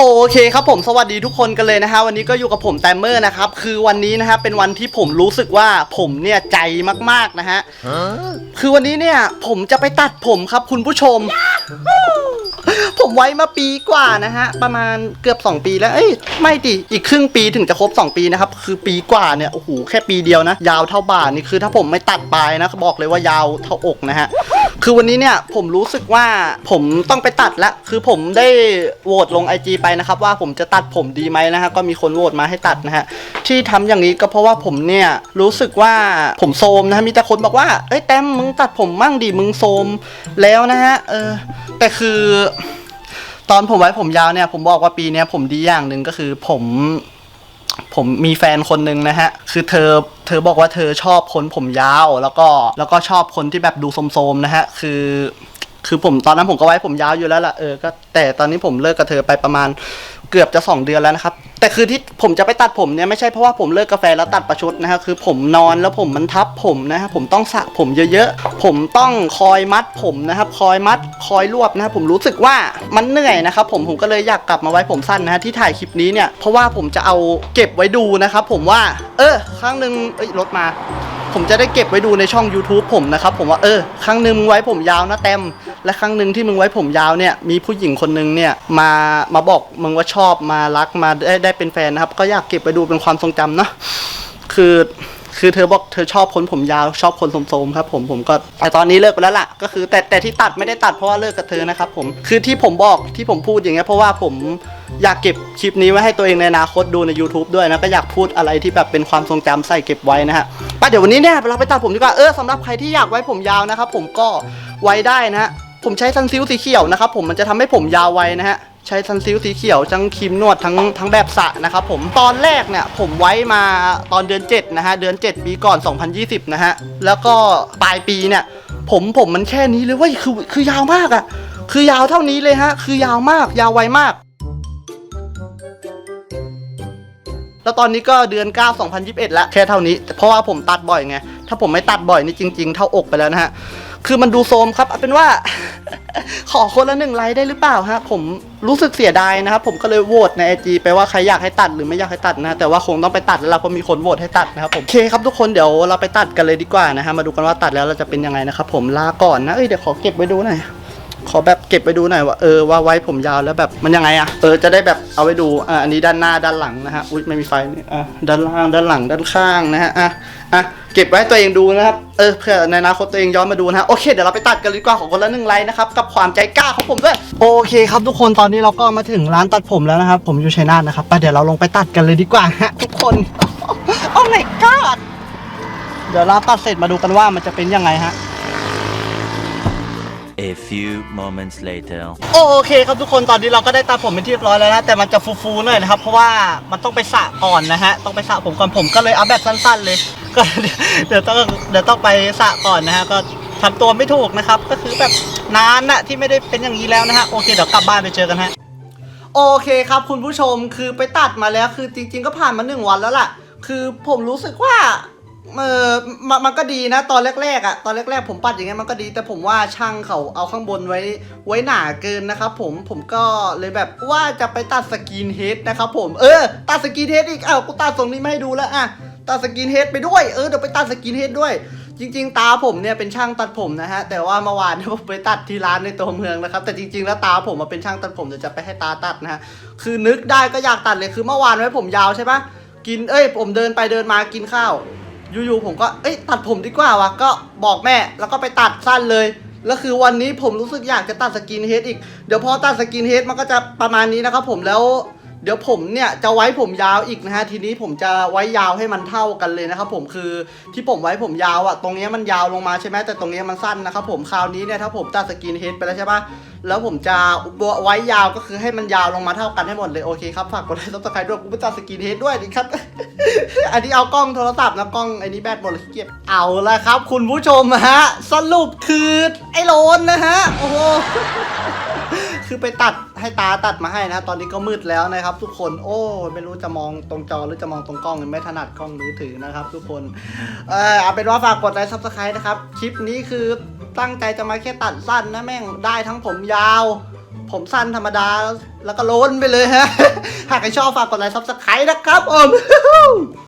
โอเคครับผมสวัสดีทุกคนกันเลยนะฮะวันนี้ก็อยู่กับผมแตมเมอร์นะครับคือวันนี้นะฮะเป็นวันที่ผมรู้สึกว่าผมเนี่ยใจมากๆนะฮะคือวันนี้เนี่ยผมจะไปตัดผมครับคุณผู้ชม ผมไว้มาปีกว่านะฮะประมาณเกือบ 2 ปีแล้วเอ้ยไม่ดิอีกครึ่งปีถึงจะครบ 2 ปีนะครับคือปีกว่าเนี่ยโอ้โหแค่ปีเดียวนะ ยาวเท่าบ่านี่คือถ้าผมไม่ตัดปลายนะบอกเลยว่ายาวเท่าอกนะฮะ คือวันนี้เนี่ยผมรู้สึกว่าผมต้องไปตัดแล้วคือผมได้โหวตลง IG ไปนะครับว่าผมจะตัดผมดีไหมนะฮะก็มีคนโหวตมาให้ตัดนะฮะที่ทำอย่างนี้ก็เพราะว่าผมเนี่ยรู้สึกว่าผมโซมนะฮะมีแต่คนบอกว่าเอ้ยแต้มมึงตัดผมมั่งดิมึงโซมแล้วนะฮะเออแต่คือ ตอนผมไว้ผมยาวเนี่ยผมบอกว่าปีนี้ผมดีอย่างหนึ่งก็คือผม ผมมีแฟนคนหนึ่งนะฮะ คือเธอเธอบอกว่าเธอชอบคนผมยาว แล้วก็แล้วก็ชอบคนที่แบบดูโสมๆนะฮะ คือ คือผมตอนนั้นผมก็ไว้ผมยาวอยู่แล้วล่ะเออก็แต่ตอนนี้ผมเลิกกับเธอไปประมาณเกือบจะสองเดือนแล้วนะครับ แต่คือที่ผมจะไปตัดผมเนี่ยไม่ใช่เพราะว่าผมเลิกกาแฟแล้วตัดประชดนะฮะคือผมนอนแล้วผมมันทับผมนะฮะผมต้องสระผมเยอะๆ ผมต้องคอยมัดผมนะครับ คอยมัดคอยรวบนะครับผมรู้สึกว่ามันเหนื่อยนะครับผมผมก็เลยอยากกลับมาไว้ผมสั้นนะฮะที่ถ่ายคลิปนี้เนี่ยเพราะว่าผมจะเอาเก็บไว้ดูนะครับผมว่า เออครั้งหนึ่งเอ้ยรถมา ผมจะได้เก็บไว้ดูในช่อง YouTube ผมนะครับผมว่าเออครั้งหนึ่งไว้ผมยาวนะเต็ม และครั้งหนึ่งที่มึงไว้ผมยาวเนี่ยมีผู้หญิงคนหนึ่งเนี่ยมามาบอกมึงว่าชอบมารักมาได้ได้เป็นแฟนนะครับ ก็อยากเก็บไปดูเป็นความทรงจำเนาะคือคือเธอบอกเธอชอบคนผมยาวชอบคนโสมๆครับ ผมผมก็แต่ตอนนี้เลิกไปแล้วล่ะ ก็คือแต่แต่ที่ตัดไม่ได้ตัดเพราะว่าเลิกกับเธอนะครับผมคือที่ผมบอกที่ผมพูดอย่างเงี้ยเพราะว่าผมอยากเก็บคลิปนี้ไว้ให้ตัวเองในอนาคตดูใน YouTube ด้วยนะก็อยากพูดอะไรที่แบบเป็นความทรงจำใส่เก็บไว้นะฮะไปเดี๋ยววันนี้เนี่ยเราไปตัดผมดีกว่าเออสำหรับใครที่อยากไว้ผมยาวนะครับผมก็ไว้ได้นะฮะ ผมใช้ซันซิลสีเขียวนะครับผมมันจะทำให้ผมยาวไวนะฮะใช้ซันซิลสีเขียวทั้งครีมนวดทั้งทั้งแบบสระนะครับผมตอนแรกเนี่ยผมไว้มาตอนเดือน 7 นะฮะ เดือน 7 ปีก่อน 2020 นะฮะ แล้วก็ปลายปีเนี่ย ผมผมมันแค่นี้เลยเว้ยคือคือยาวมากอะ่ะ คือยาวเท่านี้เลยฮะ คือยาวมาก ยาวไวมากแล้วตอนนี้ก็เดือน 9 2021 แล้ว แค่เท่านี้ เพราะว่าผมตัดบ่อยไง ถ้าผมไม่ตัดบ่อยนี่จริง ๆ เท่าอกไปแล้วนะฮะ คือมันดูโซมครับเอาเป็นว่า ขอคนละหนึ่งไลค์ได้หรือเปล่าฮะผมรู้สึกเสียดายนะครับผมก็เลยโหวตในไอจีไปว่าใครอยากให้ตัดหรือไม่อยากให้ตัดนะ แต่ว่าคงต้องไปตัดแล้วเพราะมีคนโหวตให้ตัดนะครับผมโอเคครับทุกคนเดี๋ยวเราไปตัดกันเลยดีกว่านะฮะมาดูกันว่าตัดแล้วเราจะเป็นยังไงนะครับผมลาก่อนนะเอ้ยเดี๋ยวขอเก็บไว้ดูหน่อย ขอแบบเก็บไปดูหน่อยว่าเออว่าไว้ผมยาวแล้วแบบมันยังไงอะเออจะได้แบบเอาไว้ดูอะอันนี้ด้านหน้าด้านหลังนะฮะอุ้ยไม่มีไฟนี่อะด้านล่างด้านหลังด้านข้างนะฮะอะอะเก็บไว้ตัวเองดูนะครับเออเพื่อในอนาคตตัวเองย้อนมาดูนะฮะโอเคเดี๋ยวเราไปตัดกันดีกว่าของคนละหนึ่งไลค์นะครับกับความใจกล้าของผมด้วยโอเคครับทุกคนตอนนี้เราก็มาถึงร้านตัดผมแล้วนะครับ ผมอยู่ชัยนาทนะครับไปเดี๋ยวเราลงไปตัดกันเลยดีกว่าฮะทุกคนโอ้ my god เดี๋ยวเราตัดเสร็จมาดูกันว่ามันจะเป็นยังไงฮะ A few moments later. โอเคครับทุกคนตอนนี้เราก็ได้ตาผมเป็นที่เรียบร้อยแล้วนะแต่มันจะฟูๆหน่อยนะครับเพราะว่ามันต้องไปสระก่อนนะฮะต้องไปสระผมก่อนผมก็เลยเอาแบบสั้น ๆ เลยก็เดี๋ยวต้องเดี๋ยวต้องไปสระก่อนนะฮะก็ทำตัวไม่ถูกนะครับ ก็คือแบบนานนะที่ไม่ได้เป็นอย่างนี้แล้วนะฮะโอเคเดี๋ยวกลับบ้านไปเจอกันฮะโอเคครับคุณผู้ชมคือไปตัดมาแล้วคือจริง ๆ ก็ผ่านมาหนึ่งวันแล้วล่ะ คือผมรู้สึกว่า เออมันมันก็ดีนะ ตอนแรกๆอะ่ะ ตอนแรกๆผมปัดอย่างเงี้ยมันก็ดี แต่ผมว่าช่างเขาเอาข้างบนไว้ไว้หนาเกินนะครับผม ผมก็เลยแบบว่าจะไปตัดสกินเฮดนะครับผม เออ ตัดสกินเฮดอีก อ้าวกูตัดตรงนี้ไม่ให้ดูแล้วอะ ตัดสกินเฮดไปด้วย เออเดี๋ยวไปตัดสกินเฮดด้วย จริง ๆ ตาผมเนี่ยเป็นช่างตัดผมนะฮะ แต่ว่าเมื่อวานเนี่ยผมไปตัดที่ร้านในตัวเมืองนะครับ แต่จริง ๆ แล้วตาผมมาเป็นช่างตัดผมเดี๋ยวจะไปให้ตาตัดนะฮะ คือนึกได้ก็อยากตัดเลย คือเมื่อวานไว้ผมยาวใช่ปะกิน เอ้ย ผมเดินไปเดินมากินข้าว อยู่ๆผมก็เอ้ยตัดผมดีกว่าวะก็บอกแม่แล้วก็ไปตัดสั้นเลยแล้วคือวันนี้ผมรู้สึกอยากจะตัดสกินเฮดอีก เดี๋ยวพอตัดสกินเฮดมันก็จะประมาณนี้นะครับผมแล้ว เดี๋ยวผมเนี่ยจะไว้ผมยาวอีกนะฮะทีนี้ผมจะไว้ยาวให้มันเท่ากันเลยนะครับผมคือที่ผมไว้ผมยาวอะตรงนี้มันยาวลงมาใช่ไหมแต่ตรงนี้มันสั้นนะครับผมคราวนี้เนี่ยถ้าผมตัดสกินเฮดไปแล้วใช่ปะแล้วผมจะไว้ยาวก็คือให้มันยาวลงมาเท่ากันให้หมดเลยโอเคครับฝากกดไลค์ซับสไครต์ด้วยกูไปตัดสกินเฮดด้วยดิครับ อันนี้เอากล้องโทรศัพท์นะกล้องไอ้นี้แบตหมดเลยเกียจเอาละครับ คุณผู้ชมฮะสรุปคือไอ้โลนนะฮะโอ้โหคือไปตัด ให้ตาตัดมาให้นะตอนนี้ก็มืดแล้วนะครับ ทุกคน โอ้ไม่รู้จะมองตรงจอหรือจะมองตรงกล้องไม่ถนัดกล้องมือถือนะครับ ทุกคน เออเอาเป็นว่าฝากกดไลค์ซับสไครต์นะครับ คลิปนี้คือตั้งใจจะมาแค่ตัดสั้นนะแม่งได้ทั้งผมยาว ผมสั้นธรรมดาแล้วก็โล้นไปเลยฮะ หากใครชอบฝากกดไลค์ซับสไครต์นะครับผม